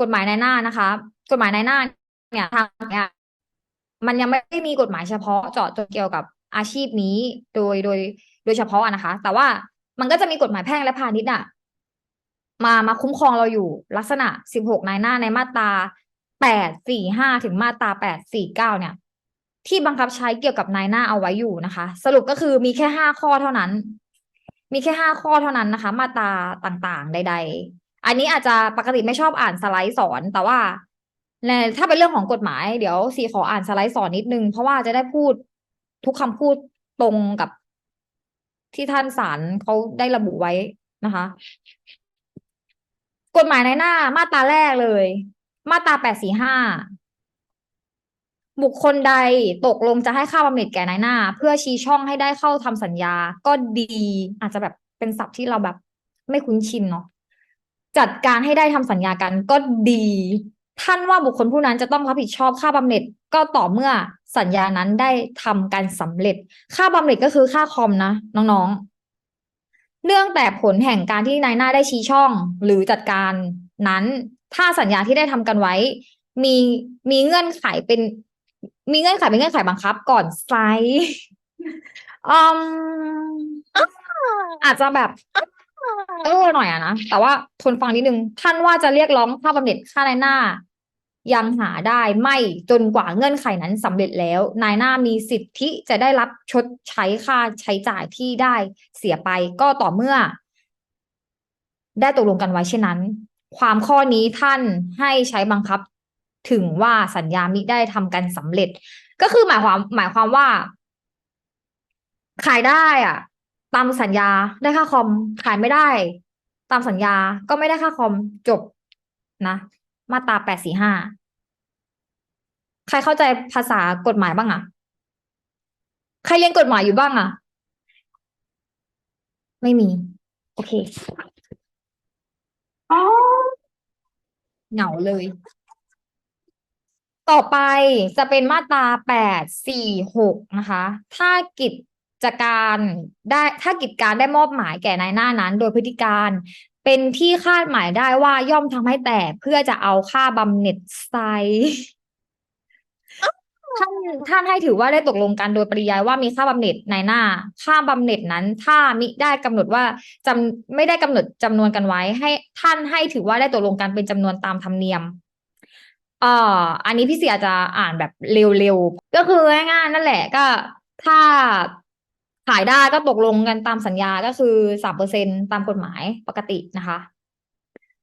กฎหมายนายหน้านะคะ กฎหมายนายหน้าเนี่ยทางเนี่ยมันยังไม่ได้มีกฎหมายเฉพาะเจาะจงเกี่ยวกับอาชีพนี้โดยโดยโดยเฉพาะนะคะ แต่ว่ามันก็จะมีกฎหมายแพ่งและพาณิชย์อะมามาคุ้มครองเราอยู่ลักษณะสิบหกนายหน้าในมาตราแปดสี่ห้าถึงมาตราแปดสี่เก้าเนี่ย ที่บังคับใช้เกี่ยวกับนายหน้าเอาไว้อยู่นะคะ สรุปก็คือมีแค่ห้าข้อเท่านั้น มีแค่ห้าข้อเท่านั้นนะคะ มาตราต่างๆ ใด ๆ อันนี้อาจจะปกติไม่ชอบอ่านสไลด์สอน แต่ว่าในถ้าเป็นเรื่องของกฎหมายเดี๋ยวสีขออ่านสไลด์สอนนิดนึง เพราะว่าจะได้พูดทุกคำพูดตรงกับที่ท่านศาลเขาได้ระบุไว้นะคะ กฎหมายในหน้า มาตราแรกเลย มาตราแปดสี่ห้าบุคคลใดตกลงจะให้ค่าบำเหน็จแก่นายหน้า เพื่อชี้ช่องให้ได้เข้าทำสัญญา ก็ดี อาจจะแบบเป็นศัพท์ที่เราแบบไม่คุ้นชินเนาะ จัดการให้ได้ทำสัญญากันก็ดี ท่านว่าบุคคลผู้นั้นจะต้องรับผิดชอบค่าบำเหน็จก็ต่อเมื่อสัญญานั้นได้ทำการสำเร็จ ค่าบำเหน็จก็คือค่าคอมนะน้องๆ เนื่องแต่ผลแห่งการที่นายหน้าได้ชี้ช่อง หรือจัดการนั้น ถ้าสัญญาที่ได้ทำกันไว้ มีมีเงื่อนไขเป็น มีเงื่อนไขเป็นเงื่อนไขบังคับ ก่อนไซส์อืมอาจจะแบบ เออหน่อยอะนะแต่ว่าทนฟังนิดนึงท่านว่าจะเรียกร้องค่าบำเหน็จค่านายหน้า ยังหาได้ไม่จนกว่าเงื่อนไขนั้นสำเร็จแล้ว นายหน้ามีสิทธิจะได้รับชดใช้ค่าใช้จ่ายที่ได้เสียไปก็ต่อเมื่อ ได้ตกลงกันไว้เช่นนั้น ความข้อนี้ท่านให้ใช้บังคับ ถึงว่าสัญญามิได้ทำกันสำเร็จ ก็คือหมายความ หมายความว่า ขายได้อะ ตามสัญญาได้ค่าคอมขายไม่ได้ ตามสัญญาก็ไม่ได้ค่าคอมจบนะ มาตราแปดสี่ห้าใครเข้าใจภาษากฎหมายบ้างอะใครเรียนกฎหมายอยู่บ้างอะไม่มี โอเคอ๋อเหงาเลย ต่อไปจะเป็นมาตราแปดสี่หกนะคะ ถ้ากิจ การได้ถ้ากิจการได้มอบหมายแก่นายหน้านั้น โดยพฤติการเป็นที่คาดหมายได้ว่าย่อมทำให้แตกเพื่อจะเอาค่าบำเหน็จไซท่านท่านให้ถือว่าได้ตกลงกันโดยปริยายว่ามีค่าบำเหน็จนายหน้า ค่าบำเหน็จนั้น ถ้ามิได้กำหนดว่าจำไม่ได้กำหนดจำนวนกันไว้ ให้ท่านให้ถือว่าได้ตกลงกันเป็นจำนวนตามธรรมเนียมเอ่ออันนี้พี่เสียจะอ่านแบบเร็วๆก็คือง่ายๆนั่นแหละก็ ถ้า ขายได้ก็ตกลงกันตามสัญญาก็คือสามเปอร์เซ็นตามกฎหมายปกตินะคะ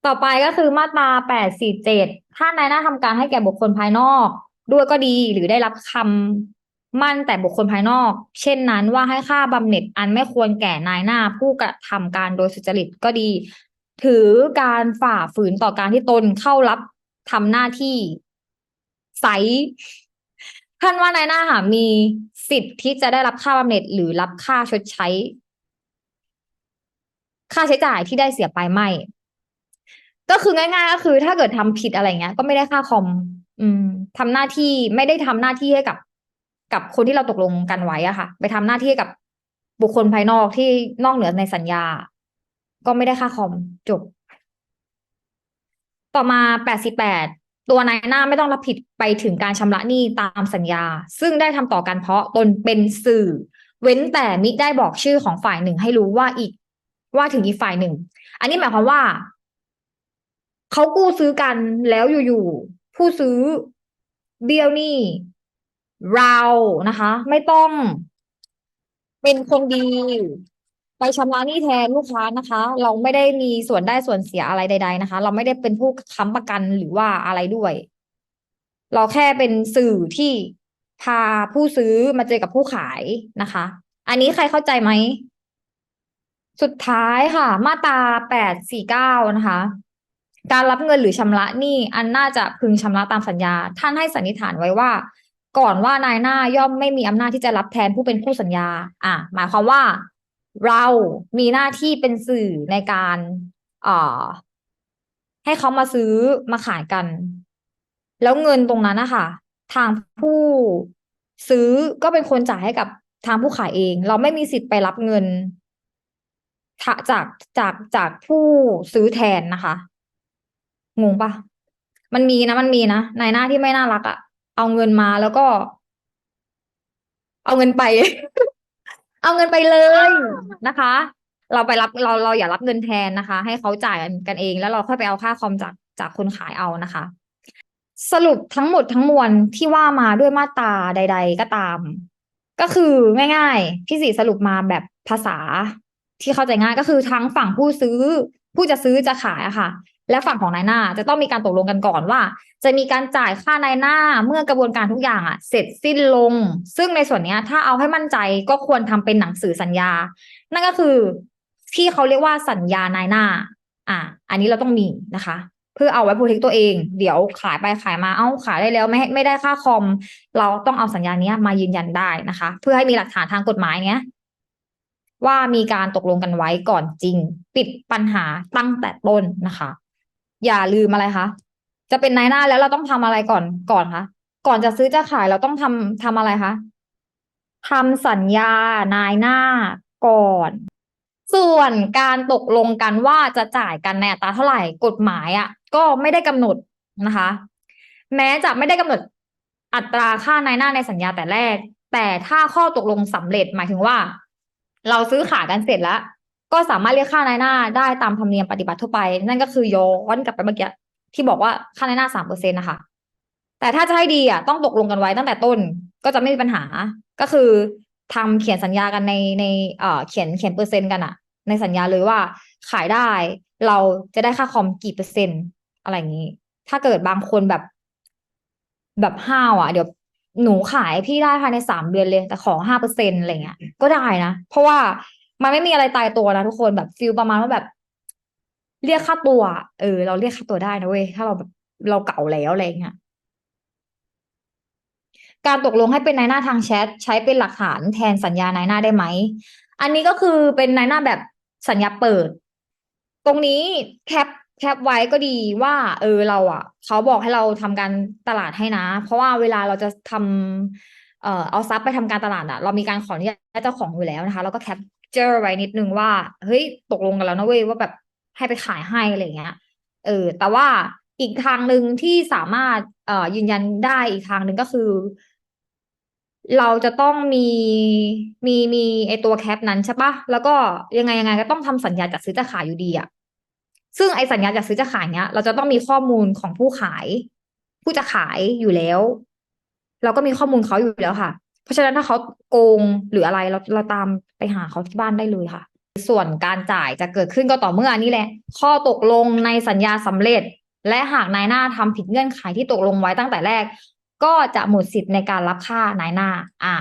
ต่อไปก็คือมาตราแปดสี่เจ็ดถ้านายหน้าทำการให้แก่บุคคลภายนอก ด้วยก็ดีหรือได้รับคำมั่นแต่บุคคลภายนอก เช่นนั้นว่าให้ค่าบำเหน็จอันไม่ควรแก่นายหน้าผู้กระทำการโดยสุจริตก็ดี ถือการฝ่าฝืนต่อการที่ตนเข้ารับทำหน้าที่ไซ ท่านว่านายหน้าหามีสิทธิ์ที่จะได้รับค่าบำเหน็จหรือรับค่าชดใช้ ค่าใช้จ่ายที่ได้เสียไปไม่ ก็คือง่าย ๆ ก็คือ ถ้าเกิดทำผิดอะไรเงี้ย ก็ไม่ได้ค่าคอม อืมทำหน้าที่ไม่ได้ทำหน้าที่ให้กับ กับคนที่เราตกลงกันไว้อะค่ะ ไปทำหน้าที่กับบุคคลภายนอกที่นอกเหนือในสัญญา ก็ไม่ได้ค่าคอมจบ ต่อมาแปดสิบแปด ตัวนายหน้าไม่ต้องรับผิดไปถึงการชำระหนี้ตามสัญญา ซึ่งได้ทำต่อกันเพราะตนเป็นสื่อ เว้นแต่มิได้บอกชื่อของฝ่ายหนึ่งให้รู้ว่าอีกว่าถึงอีกฝ่ายหนึ่ง อันนี้หมายความว่าเขากู้ซื้อกันแล้วอยู่ๆผู้ซื้อเบี้ยวหนี้เรานะคะ ไม่ต้องเป็นคนดี ไปชำระหนี้แทนลูกค้านะคะ เราไม่ได้มีส่วนได้ส่วนเสียอะไรใด ๆนะคะ เราไม่ได้เป็นผู้ค้ำประกันหรือว่าอะไรด้วย เราแค่เป็นสื่อที่พาผู้ซื้อมาเจอกับผู้ขายนะคะ อันนี้ใครเข้าใจไหม สุดท้ายค่ะ มาตราแปดสี่เก้านะคะ การรับเงินหรือชำระหนี้อันน่าจะพึงชำระตามสัญญา ท่านให้สันนิษฐานไว้ว่า ก่อนว่านายหน้าย่อมไม่มีอำนาจที่จะรับแทนผู้เป็นคู่สัญญา อะ หมายความว่า เรามีหน้าที่เป็นสื่อในการอ่อให้เขามาซื้อมาขายกัน แล้วเงินตรงนั้นนะคะทางผู้ซื้อก็เป็นคนจ่ายให้กับทางผู้ขายเอง เราไม่มีสิทธิ์ไปรับเงินจากจากจากผู้ซื้อแทนนะคะงงปะมันมีนะมันมีนะในหน้าที่ไม่น่ารักอะเอาเงินมาแล้วก็ เอาเงินไป เอาเงินไปเลยนะคะ เราไปรับเราเราอย่ารับเงินแทนนะคะ ให้เขาจ่ายกันเอง แล้วเราค่อยไปเอาค่าคอมจากจากคนขายเอานะคะ สรุปทั้งหมดทั้งมวลที่ว่ามาด้วยมาตราใด ๆ ก็ตาม ก็คือง่ายๆพี่สีสรุปมาแบบภาษาที่เข้าใจง่ายก็คือทั้งฝั่งผู้ซื้อผู้จะซื้อจะขายอะค่ะ และฝั่งของนายหน้าจะต้องมีการตกลงกันก่อนว่า จะมีการจ่ายค่านายหน้าเมื่อกระบวนการทุกอย่างอะเสร็จสิ้นลง ซึ่งในส่วนนี้ถ้าเอาให้มั่นใจก็ควรทำเป็นหนังสือสัญญา นั่นก็คือที่เขาเรียกว่าสัญญานายหน้า อะอันนี้เราต้องมีนะคะ เพื่อเอาไว้โปรเทคตัวเอง เดี๋ยวขายไปขายมาเอ้าขายได้แล้วไม่ให้ไม่ได้ค่าคอม เราต้องเอาสัญญาเนี้ยมายืนยันได้นะคะ เพื่อให้มีหลักฐานทางกฎหมายเนี้ยว่ามีการตกลงกันไว้ก่อนจริง ปิดปัญหาตั้งแต่ต้นนะคะ อย่าลืมอะไรคะ จะเป็นนายหน้าแล้วเราต้องทำอะไรก่อนก่อนคะ ก่อนจะซื้อจะขายเราต้องทำทำอะไรคะทำสัญญานายหน้าก่อน ส่วนการตกลงกันว่าจะจ่ายกันในอัตราเท่าไหร่กฎหมายอะ ก็ไม่ได้กำหนดนะคะ แม้จะไม่ได้กำหนดอัตราค่านายหน้าในสัญญาแต่แรก แต่ถ้าข้อตกลงสำเร็จหมายถึงว่า เราซื้อขายกันเสร็จแล้ว ก็สามารถเรียกค่านายหน้าได้ตามธรรมเนียมปฏิบัติทั่วไป นั่นก็คือย้อนกลับไปเมื่อกี้ที่บอกว่าค่านายหน้าสามเปอร์เซ็นต์นะคะแต่ถ้าจะให้ดีอะต้องตกลงกันไว้ตั้งแต่ต้นก็จะไม่มีปัญหาก็คือทำเขียนสัญญากันในในเอ่อเขียนเขียนเปอร์เซ็นต์กันอะ ในสัญญาเลยว่าขายได้เราจะได้ค่าคอมกี่เปอร์เซ็นต์อะไรอย่างนี้ ถ้าเกิดบางคนแบบ แบบห้าวอะ เดี๋ยวหนูขายพี่ได้ภายในสามเดือนเลย แต่ขอห้าเปอร์เซ็นต์อะไรเงี้ยก็ได้นะ เพราะว่า มันไม่มีอะไรตายตัวนะทุกคนแบบฟิลประมาณว่าแบบ เรียกค่าตัว เออ เราเรียกค่าตัวได้นะเว้ยถ้าเราแบบเราเก่าแล้วอะไรเงี้ยการตกลงให้เป็นนายหน้าทางแชทใช้เป็นหลักฐานแทนสัญญานายหน้าได้ไหม อันนี้ก็คือเป็นนายหน้าแบบสัญญาเปิด ตรงนี้แคปแคปไว้ก็ดีว่า เออเราอะ เขาบอกให้เราทำการตลาดให้นะ เพราะว่าเวลาเราจะทำเอ่อเอาซับไปทำการตลาดอะ เรามีการขออนุญาตเจ้าของอยู่แล้วนะคะแล้วก็แคป เจอไว้นิดนึงว่า เฮ้ยตกลงกันแล้วนะเว้ยว่าแบบให้ไปขายให้อะไรเงี้ย เออ แต่ว่าอีกทางหนึ่งที่สามารถเอ่อยืนยันได้อีกทางหนึ่งก็คือ เราจะต้องมีมีมีไอตัวแคปนั้นใช่ปะแล้วก็ยังไงยังไงก็ต้องทำสัญญาจัดซื้อจัดขายอยู่ดีอะซึ่งไอสัญญาจัดซื้อจัดขายเนี้ย เราจะต้องมีข้อมูลของผู้ขาย ผู้จะขายอยู่แล้ว เราก็มีข้อมูลเขาอยู่แล้วค่ะ เพราะฉะนั้นถ้าเขาโกงหรืออะไรเราเราตามไปหาเขาที่บ้านได้เลยค่ะ ส่วนการจ่ายจะเกิดขึ้นก็ต่อเมื่อนี่แหละ ข้อตกลงในสัญญาสำเร็จ และหากนายหน้าทำผิดเงื่อนไขที่ตกลงไว้ตั้งแต่แรก ก็จะหมดสิทธิ์ในการรับค่านายหน้า อ่า